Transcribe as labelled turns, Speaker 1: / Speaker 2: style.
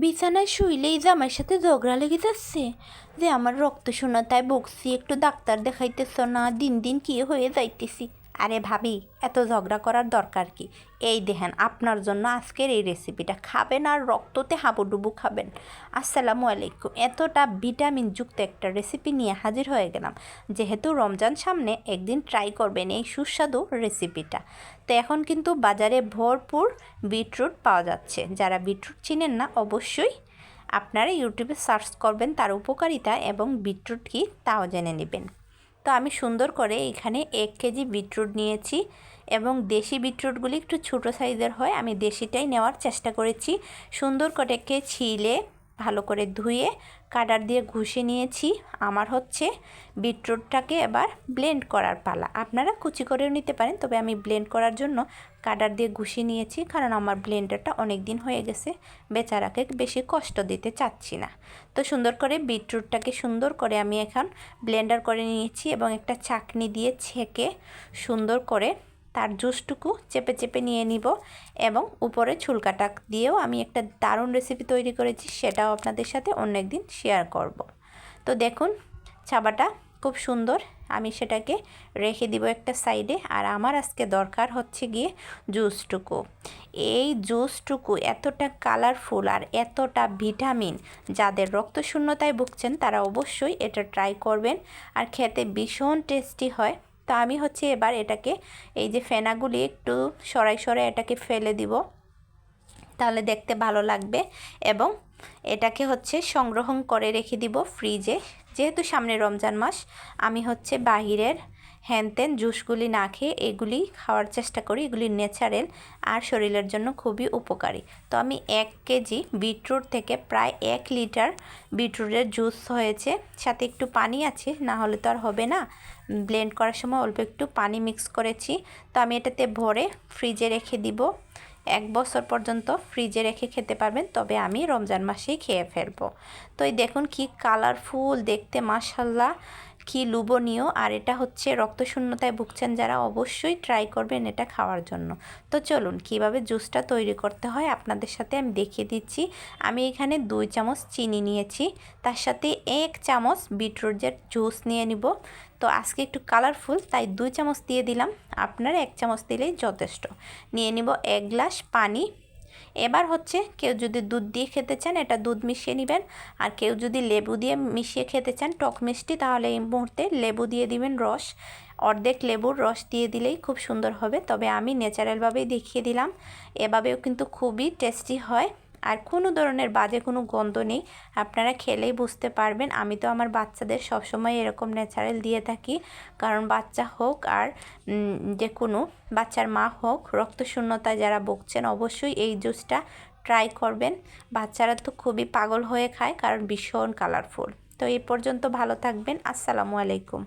Speaker 1: বিছানায় শুইলেই জামাইয়ের সাথে ঝগড়া লেগে যাচ্ছে যে আমার রক্ত শোনা, তাই বকছি, একটু ডাক্তার দেখাইতেছ না, দিন দিন কি হয়ে যাইতেছি। আরে ভাবি, এত ঝগড়া করার দরকার কি? এই দেখেন, আপনার জন্য আজকের এই রেসিপিটা খাবেন আর রক্ততে হাবুডুবু খাবেন। আসসালামু আলাইকুম। এতটা ভিটামিনযুক্ত একটা রেসিপি নিয়ে হাজির হয়ে গেলাম। যেহেতু রমজান সামনে, একদিন ট্রাই করবেন এই সুস্বাদু রেসিপিটা তো এখন কিন্তু বাজারে ভরপুর বিটরুট পাওয়া যাচ্ছে। যারা বিটরুট চিনেন না, অবশ্যই আপনারা ইউটিউবে সার্চ করবেন, তার উপকারিতা এবং বিটরুট কি, তাও জেনে নেবেন। তো আমি সুন্দর করে এখানে এক কেজি বিটরুট নিয়েছি এবং দেশি বিটরুটগুলি একটু ছোটো সাইজের হয়, আমি দেশিটাই নেওয়ার চেষ্টা করেছি। সুন্দর করে ছিলে, ভালো করে ধুয়ে কাটার দিয়ে ঘষে নিয়েছি। আমার হচ্ছে বিটরুটটাকে এবার ব্লেন্ড করার পালা। আপনারা কুচি করেও নিতে পারেন, তবে আমি ব্লেন্ড করার জন্য কাটার দিয়ে ঘুষিয়ে নিয়েছি, কারণ আমার ব্লেন্ডারটা অনেক দিন হয়ে গেছে। বেচারাকে বেশি কষ্ট দিতে চাচ্ছি না। তো সুন্দর করে বিটরুটটাকে সুন্দর করে আমি এখন ব্লেন্ডার করে নিয়েছি এবং একটা চাকনি দিয়ে ছেঁকে সুন্দর করে তার জুসটুকু চেপে চেপে নিয়ে নিব এবং উপরে ছুলকাটা দিয়েও আমি একটা দারুণ রেসিপি তৈরি করেছি, সেটাও আপনাদের সাথে অন্য একদিন শেয়ার করব। তো দেখুন ছাবাটা খুব সুন্দর। আমি সেটাকে রেখে দিব একটা সাইডে আর আমার আজকে দরকার হচ্ছে গিয়ে জুসটুকু। এই জুসটুকু এতটা কালারফুল আর এতটা ভিটামিন যাদের রক্তশূন্যতায় ভুগছেন তারা অবশ্যই এটা ট্রাই করবেন। আর খেতে ভীষণ টেস্টি হয়। তো আমি হচ্ছে এবার এটাকে এই যে ফেনাগুলি একটু সরাই সরাই এটাকে ফেলে দিব। তাহলে দেখতে ভালো লাগবে এবং এটাকে হচ্ছে সংগ্রহ করে রেখে দিব ফ্রিজে। যেহেতু সামনে রমজান মাস, আমি হচ্ছে বাহিরের হ্যানতেন জুসগুলি না খেয়ে এগুলি খাওয়ার চেষ্টা করি। এগুলি ন্যাচারাল আর শরীরের জন্য খুবই উপকারী। তো আমি এক কেজি বিটরুট থেকে প্রায় এক লিটার বিটরুটের জুস হয়েছে। সাথে একটু পানি আছে, না হলে তো আর হবে না। ব্লেন্ড করার সময় অল্প একটু পানি মিক্স করেছি। তো আমি এটাতে ভরে ফ্রিজে রেখে দিব। এক বছর পর্যন্ত ফ্রিজে রেখে খেতে পারবেন, তবে আমি রমজান মাসেই খেয়ে ফেলব। তো এই দেখুন কি কালারফুল দেখতে মাসাল্লাহ কি লুবনীয়? আর এটা হচ্ছে রক্তশূন্যতায় ভুগছেন যারা, অবশ্যই ট্রাই করবেন এটা খাওয়ার জন্য। তো চলুন, কীভাবে জুসটা তৈরি করতে হয় আপনাদের সাথে আমি দেখিয়ে দিচ্ছি। আমি এখানে দুই চামচ চিনি নিয়েছি, তার সাথে এক চামচ বিটরুটের জুস নিয়ে নিব। তো আজকে একটু কালারফুল তাই দুই চামচ দিয়ে দিলাম। আপনার এক চামচ দিলেই যথেষ্ট। নিয়ে নিব এক গ্লাস পানি। এবার হচ্ছে কেউ যদি দুধ দিয়ে খেতে চান, এটা দুধ মিশিয়ে নেবেন। আর কেউ যদি লেবু দিয়ে মিশিয়ে খেতে চান, টক মিষ্টি, তাহলে এই মুহূর্তে লেবু দিয়ে দিবেন রস। অর্ধেক লেবুর রস দিয়ে দিলেই খুব সুন্দর হবে। তবে আমি ন্যাচারালভাবেই দেখিয়ে দিলাম। এভাবেও কিন্তু খুবই টেস্টি হয়। আর কোনো ধরনের বাজে কোনো গন্ধ নেই। আপনারা খেলেই বুঝতে পারবেন। আমি তো আমার বাচ্চাদের সবসময় এরকম ন্যাচারাল দিয়ে থাকি। কারণ বাচ্চা হোক আর যে কোনো বাচ্চার মা হোক, রক্তশূন্যতায় যারা বকছেন অবশ্যই এই জুসটা ট্রাই করবেন। বাচ্চারা তো খুবই পাগল হয়ে খায়, কারণ ভীষণ কালারফুল তো এই পর্যন্ত ভালো থাকবেন। আসসালামু আলাইকুম।